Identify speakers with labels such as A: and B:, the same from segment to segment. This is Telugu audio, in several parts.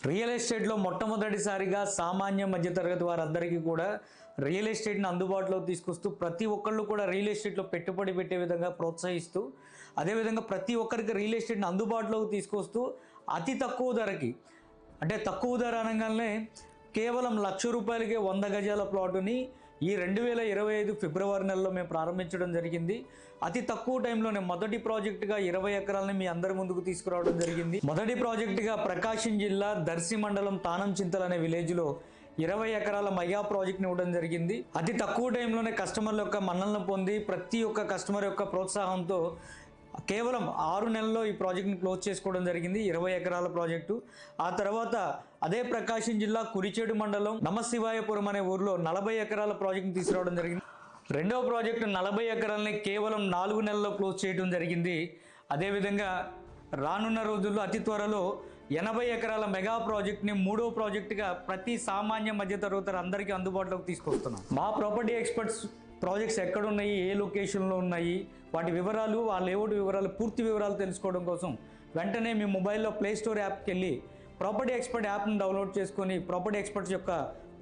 A: రియల్ ఎస్టేట్లో మొట్టమొదటిసారిగా సామాన్య మధ్యతరగతి వారందరికీ కూడా రియల్ ఎస్టేట్ని అందుబాటులోకి తీసుకొస్తూ ప్రతి ఒక్కళ్ళు కూడా రియల్ ఎస్టేట్లో పెట్టుబడి పెట్టే విధంగా ప్రోత్సహిస్తూ అదేవిధంగా ప్రతి ఒక్కరికి రియల్ ఎస్టేట్ని అందుబాటులోకి తీసుకొస్తూ అతి తక్కువ ధరకి అంటే తక్కువ ధర అనగానే కేవలం లక్ష రూపాయలకే వంద గజాల ప్లాటుని ఈ రెండు వేల ఇరవై ఐదు ఫిబ్రవరి నెలలో మేము ప్రారంభించడం జరిగింది. అతి తక్కువ టైంలోనే మొదటి ప్రాజెక్టుగా ఇరవై ఎకరాలని మీ అందరి ముందుకు తీసుకురావడం జరిగింది. మొదటి ప్రాజెక్టుగా ప్రకాశం జిల్లా దర్శి మండలం తానం చింతల్ అనే విలేజ్లో ఇరవై ఎకరాల మయా ప్రాజెక్ట్ని ఇవ్వడం జరిగింది. అతి తక్కువ టైంలోనే కస్టమర్ల యొక్క మన్నలను పొంది ప్రతి ఒక్క కస్టమర్ యొక్క ప్రోత్సాహంతో కేవలం ఆరు నెలల్లో ఈ ప్రాజెక్ట్ని క్లోజ్ చేసుకోవడం జరిగింది. ఇరవై ఎకరాల ప్రాజెక్టు. ఆ తర్వాత అదే ప్రకాశం జిల్లా కురిచేడు మండలం నమశివాయపురం అనే ఊర్లో నలభై ఎకరాల ప్రాజెక్ట్ని తీసుకురావడం జరిగింది. రెండవ ప్రాజెక్టు నలభై ఎకరాలని కేవలం నాలుగు నెలల్లో క్లోజ్ చేయడం జరిగింది. అదేవిధంగా రానున్న రోజుల్లో అతి త్వరలో ఎనభై ఎకరాల మెగా ప్రాజెక్ట్ని మూడో ప్రాజెక్టుగా ప్రతి సామాన్య మధ్యతరగతి అందరికీ అందుబాటులోకి తీసుకొస్తున్నాం. మా ప్రాపర్టీ ఎక్స్పర్ట్స్ ప్రాజెక్ట్స్ ఎక్కడ ఉన్నాయి ఏ లొకేషన్లో ఉన్నాయి వాటి వివరాలు ఆ లేఅవుట్ వివరాలు పూర్తి వివరాలు తెలుసుకోవడం కోసం వెంటనే మీ మొబైల్లో ప్లే స్టోర్ యాప్కి వెళ్ళి ప్రాపర్టీ ఎక్స్పర్ట్ యాప్ని డౌన్లోడ్ చేసుకొని ప్రాపర్టీ ఎక్స్పర్ట్స్ యొక్క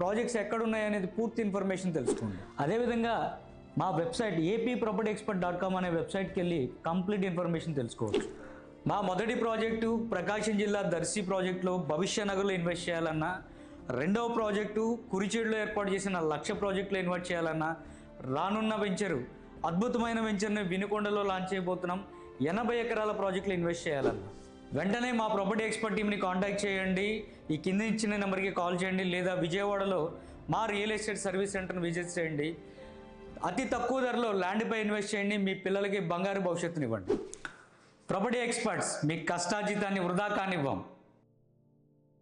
A: ప్రాజెక్ట్స్ ఎక్కడున్నాయనేది అనేది పూర్తి ఇన్ఫర్మేషన్ తెలుసుకోండి. అదేవిధంగా మా website AP property expert dot com అనే వెబ్సైట్కి వెళ్ళి కంప్లీట్ ఇన్ఫర్మేషన్ తెలుసుకోవచ్చు. మా మొదటి ప్రాజెక్టు ప్రకాశం జిల్లా దర్శి ప్రాజెక్టులో భవిష్య నగర్లో ఇన్వెస్ట్ చేయాలన్నా రెండవ ప్రాజెక్టు కురిచేడులో ఏర్పాటు చేసిన లక్ష ప్రాజెక్టులో ఇన్వెస్ట్ చేయాలన్నా రానున్న వెంచరు అద్భుతమైన వెంచర్ని వినుకొండలో లాంచ్ చేయబోతున్నాం. ఎనభై ఎకరాల ప్రాజెక్టులు ఇన్వెస్ట్ చేయాలన్న. వెంటనే మా ప్రాపర్టీ ఎక్స్పర్ట్ టీమ్ని కాంటాక్ట్ చేయండి. ఈ కింద ఇచ్చిన నెంబర్కి కాల్ చేయండి. లేదా విజయవాడలో మా రియల్ ఎస్టేట్ సర్వీస్ సెంటర్ని విజిట్ చేయండి. అతి తక్కువ ధరలో ల్యాండ్పై ఇన్వెస్ట్ చేయండి. మీ పిల్లలకి బంగారు భవిష్యత్తునివ్వండి. ప్రాపర్టీ ఎక్స్పర్ట్స్ మీ కష్టాజీతాన్ని వృధా కానివ్వం.